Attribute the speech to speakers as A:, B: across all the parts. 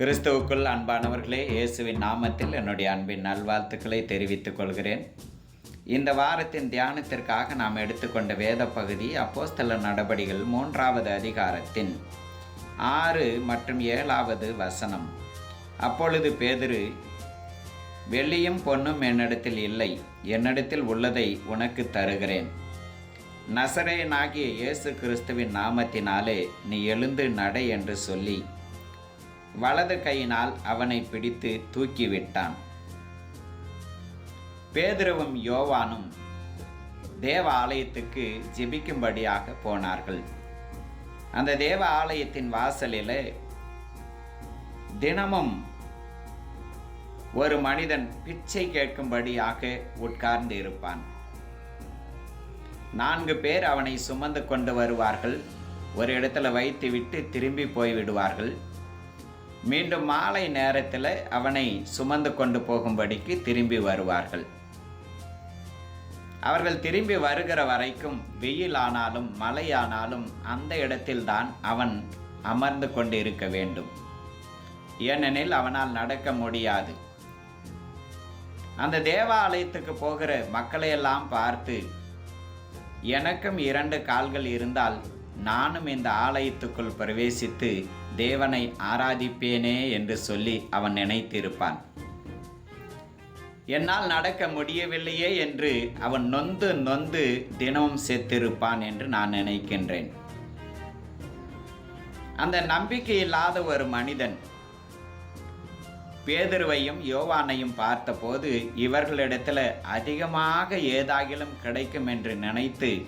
A: கிறிஸ்துவுக்குள் அன்பானவர்களே இயேசுவின் நாமத்தில் என்னுடைய அன்பின் நல்வாழ்த்துக்களை தெரிவித்துக் கொள்கிறேன். இந்த வாரத்தின் தியானத்திற்காக நாம் எடுத்துக்கொண்ட வேத பகுதி அப்போஸ்தல நடபடிகள் மூன்றாவது அதிகாரத்தின் ஆறு மற்றும் ஏழாவது வசனம். அப்பொழுது பேதுரு வெள்ளியும் பொன்னும் என்னிடத்தில் இல்லை என்னிடத்தில் உள்ளதை உனக்கு தருகிறேன். நசரேனாகிய இயேசு கிறிஸ்துவின் நாமத்தினாலே நீ எழுந்து நட என்று சொல்லி வலது கையினால் அவனை பிடித்து தூக்கிவிட்டான். பேதுருவும் யோவானும் தேவ ஆலயத்துக்கு ஜெபிக்கும்படியாக போனார்கள். அந்த தேவ ஆலயத்தின் வாசலில் தினமும் ஒரு மனிதன் பிச்சை கேட்கும்படியாக உட்கார்ந்து இருப்பான் நான்கு பேர் அவனை சுமந்து கொண்டு வருவார்கள். ஒரு இடத்துல வைத்துவிட்டு திரும்பி போய் விடுவார்கள் மீண்டும் மாலை நேரத்தில் அவனை சுமந்து கொண்டு போகும்படிக்கு திரும்பி வருவார்கள். அவர்கள் திரும்பி வருகிற வரைக்கும் வெயிலானாலும் மழையானாலும் அந்த இடத்தில்தான் அவன் அமர்ந்து கொண்டு இருக்க வேண்டும். ஏனெனில் அவனால் நடக்க முடியாது. அந்த தேவாலயத்துக்கு போகிற மக்களையெல்லாம் பார்த்து எனக்கும் இரண்டு கால்கள் இருந்தால் நானும் இந்த ஆலயத்துக்குள் பிரவேசித்து தேவனை ஆராதிப்பேனே என்று சொல்லி அவன் நினைத்திருப்பான். என்னால் நடக்க முடியவில்லையே என்று அவன் நொந்து நொந்து தினமும் செத்திருப்பான் என்று நான் நினைக்கின்றேன். அந்த நம்பிக்கை இல்லாத ஒரு மனிதன் பேதுருவையும் யோவானையும் பார்த்தபோது இவர்களிடத்தில் அதிகமாக ஏதாகிலும் கிடைக்கும் என்று நினைத்து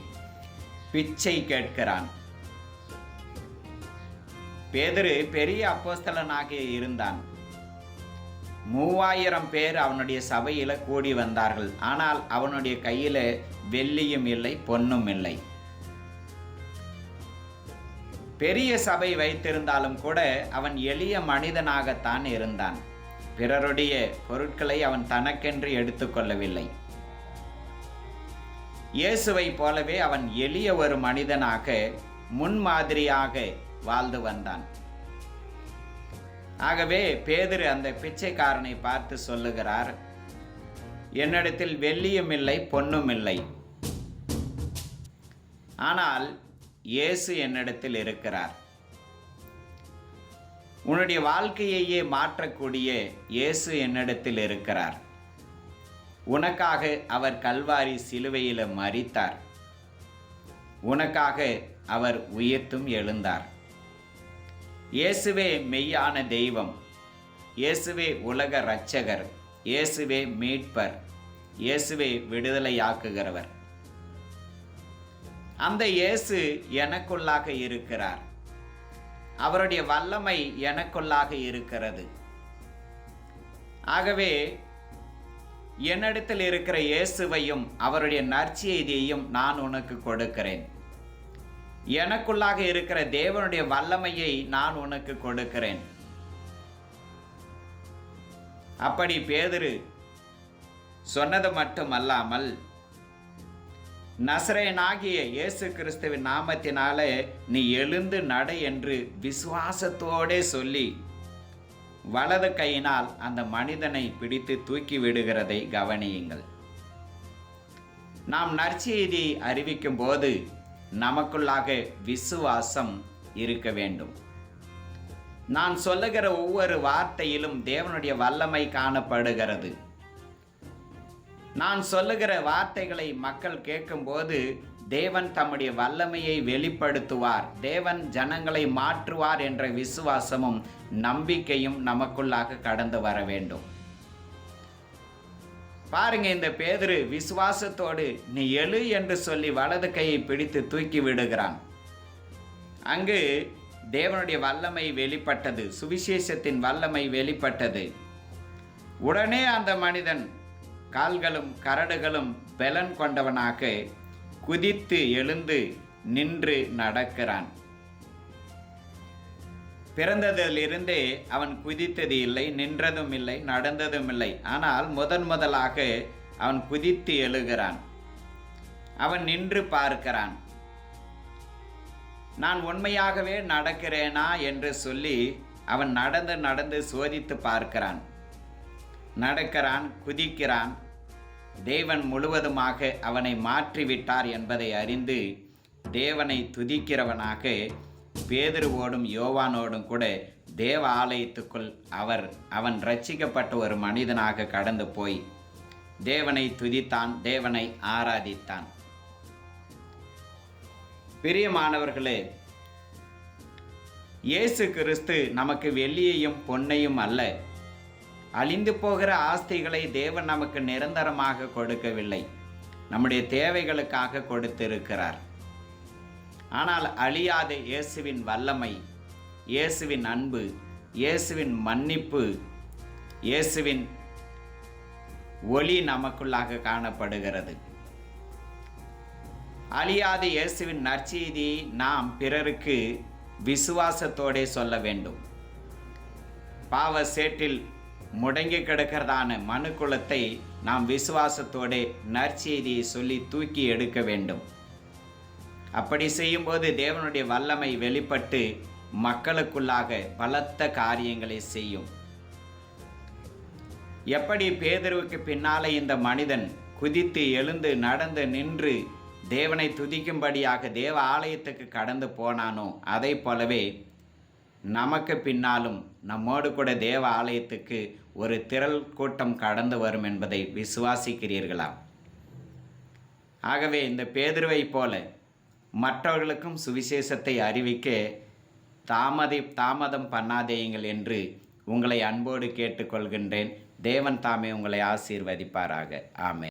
A: பிச்சை கேட்கிறான். பேதரு பெரிய அப்போஸ்தலனாக இருந்தான். மூவாயிரம் பேர் அவனுடைய சபையில் கூடி வந்தார்கள். ஆனால் அவனுடைய கையில் வெள்ளியும் இல்லை பொன்னும் இல்லை. பெரிய சபை வைத்திருந்தாலும் கூட அவன் எளிய மனிதனாகத்தான் இருந்தான். பிறருடைய பொருட்களை அவன் தனக்கென்று எடுத்துக்கொள்ளவில்லை. இயேசுவை போலவே அவன் எளிய ஒரு மனிதனாக முன்மாதிரியாக வாழ்ந்து வந்தான். ஆகவே பேதர் அந்த பிச்சைக்காரனை பார்த்து சொல்லுகிறார் என்னிடத்தில் வெள்ளியும் இல்லை பொன்னும் இல்லை. ஆனால் இயேசு என்னிடத்தில் இருக்கிறார். உன்னுடைய வாழ்க்கையையே மாற்றக்கூடிய இயேசு என்னிடத்தில் இருக்கிறார். உனக்காக அவர் கல்வாரி சிலுவையில் மறித்தார் உனக்காக அவர் உயர்த்தும் எழுந்தார். இயேசுவே மெய்யான தெய்வம். இயேசுவே உலக இரட்சகர். இயேசுவே மீட்பர். இயேசுவே விடுதலையாக்குகிறவர். அந்த இயேசு எனக்குள்ளாக இருக்கிறார். அவருடைய வல்லமை எனக்குள்ளாக இருக்கிறது. ஆகவே என்னிடத்தில் இருக்கிற இயேசுவையும் அவருடைய நற்செய்தியையும் நான் உனக்கு கொடுக்கிறேன். எனக்குள்ளாக இருக்கிற தேவனுடைய வல்லமையை நான் உனக்கு கொடுக்கிறேன். அப்படி பேதுரு சொன்னது மட்டுமல்லாமல் நசரேனாகிய இயேசு கிறிஸ்துவின் நாமத்தினாலே நீ எழுந்து நட என்று விசுவாசத்தோடே சொல்லி வலது கையினால் அந்த மனிதனை பிடித்து தூக்கி விடுகிறதை கவனியுங்கள். நாம் நற்செய்தி அறிவிக்கும் போது நமக்குள்ளாக விசுவாசம் இருக்க வேண்டும். நான் சொல்லுகிற ஒவ்வொரு வார்த்தையிலும் தேவனுடைய வல்லமை காணப்படுகிறது. நான் சொல்லுகிற வார்த்தைகளை மக்கள் கேட்கும்போது தேவன் தம்முடைய வல்லமையை வெளிப்படுத்துவார். தேவன் ஜனங்களை மாற்றுவார் என்ற விசுவாசமும் நம்பிக்கையும் நமக்குள்ளாக கடந்து வர வேண்டும். பாருங்க இந்த பேதரு விசுவாசத்தோடு நீ எழு என்று சொல்லி வலது கையை பிடித்து தூக்கி விடுகிறான். அங்கு தேவனுடைய வல்லமை வெளிப்பட்டது. சுவிசேஷத்தின் வல்லமை வெளிப்பட்டது. உடனே அந்த மனிதன் கால்களும் கரடுகளும் பலன் கொண்டவனாக குதித்து எழுந்து நின்று நடக்கிறான். பிறந்ததிலிருந்தே அவன் குதித்தது இல்லை நின்றதும் இல்லை நடந்ததும் இல்லை. ஆனால் முதன் முதலாக அவன் குதித்து எழுகிறான். அவன் நின்று பார்க்கிறான். நான் உண்மையாகவே நடக்கிறேனா? என்று சொல்லி அவன் நடந்து நடந்து சோதித்து பார்க்கிறான். நடக்கிறான் குதிக்கிறான் தேவன் முழுவதுமாக அவனை மாற்றிவிட்டார் என்பதை அறிந்து தேவனை துதிக்கிறவனாக பேதுருவோடும் யோவானோடும் கூட தேவ ஆலயத்துக்குள் அவர் அவன் ரட்சிக்கப்பட்ட ஒரு மனிதனாக கடந்து போய் தேவனை துதித்தான் தேவனை ஆராதித்தான். பிரியமானவர்களே இயேசு கிறிஸ்து நமக்கு வெள்ளியையும் பொன்னையும் அல்ல. அழிந்து போகிற ஆஸ்திகளை தேவன் நமக்கு நிரந்தரமாக கொடுக்கவில்லை. நம்முடைய தேவைகளுக்காக கொடுத்திருக்கிறார். ஆனால் அழியாத இயேசுவின் வல்லமை இயேசுவின் அன்பு இயேசுவின் மன்னிப்பு இயேசுவின் ஒளி நமக்குள்ளாக காணப்படுகிறது. அழியாத இயேசுவின் நற்செய்தி நாம் பிறருக்கு விசுவாசத்தோடே சொல்ல வேண்டும். பாவ சேற்றில் முடங்கி கிடக்கிறதான மனு குலத்தை நாம் விசுவாசத்தோடே நற்செய்தியை சொல்லி தூக்கி எடுக்க வேண்டும். அப்படி செய்யும்போது தேவனுடைய வல்லமை வெளிப்பட்டு மக்களுக்குள்ளாக பலத்த காரியங்களை செய்யும். எப்படி பேதருவுக்கு பின்னாலே இந்த மனிதன் குதித்து எழுந்து நடந்து நின்று தேவனை துதிக்கும்படியாக தேவ ஆலயத்துக்கு கடந்து போனானோ அதை போலவே நமக்கு பின்னாலும் நம்மோடு கூட தேவ ஆலயத்துக்கு ஒரு திரள் கூட்டம் கடந்து வரும் என்பதை விசுவாசிக்கிறீர்களா ஆகவே இந்த பேதுருவை போல மற்றவர்களுக்கும் சுவிசேஷத்தை அறிவிக்க தாமதி தாமதம் பண்ணாதேயுங்கள் என்று உங்களை அன்போடு கேட்டுக்கொள்கின்றேன். தேவன் தாமே உங்களை ஆசீர்வதிப்பாராக. ஆமே